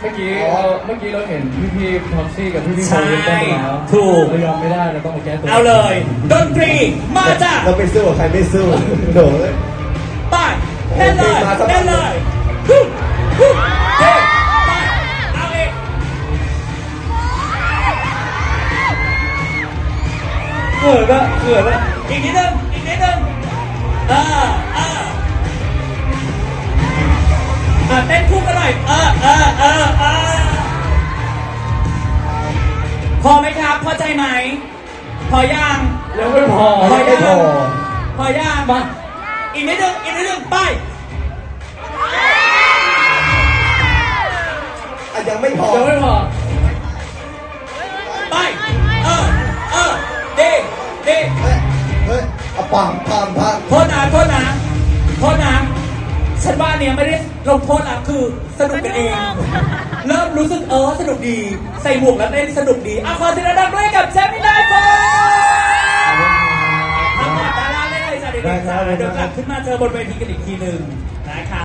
เมื่อกี้เราเมื่อกี้เราเห็นพี่พี่ๆพ็อกซี่กับพี่พี่ๆใช่โควิดเต้นแล้วถูก เรายอมไม่ได้เราต้องมาแก้ตัวเอาเลย ดนตรีมาจ้ะเราไปสู้กับใครไม่สู้โดเลย ไปเล่นเลยมาสักพักเล่นเลยฮึ่มฮึ่มเฮ้ไปเอาเองเขินละเขินละอีกนิดนึงอีกนิดนึงเออเอออะเต้นคู่กันหน่อยเออเออเออเออ พอใจไหม พอยังยังไม่พอพอไม่ยังพอพอยังมาอีกนิดนึงอีกนิดนึงไปอะยังไม่พอยังไม่พอไปเออเออดีดีเฮ้ยเฮ้ยเอาปังปังปังโทษนะโทษนะโทษนะ ฉันว่าเนี่ยไม่ได้ลงโทษละคือสนุกกันเอง เริ่มรู้สึกเออสนุกดี ใส่หมวกแล้วเต้นสนุกดีอะขอเสียงดังๆด้วยกับแชมป์มินาโฟทำหมดดาราเล่นเลยจ้ะเด็กๆจ้ะเดี๋ยวกลับขึ้นมาเจอบนเวทีกันอีกทีหนึ่งนะครับ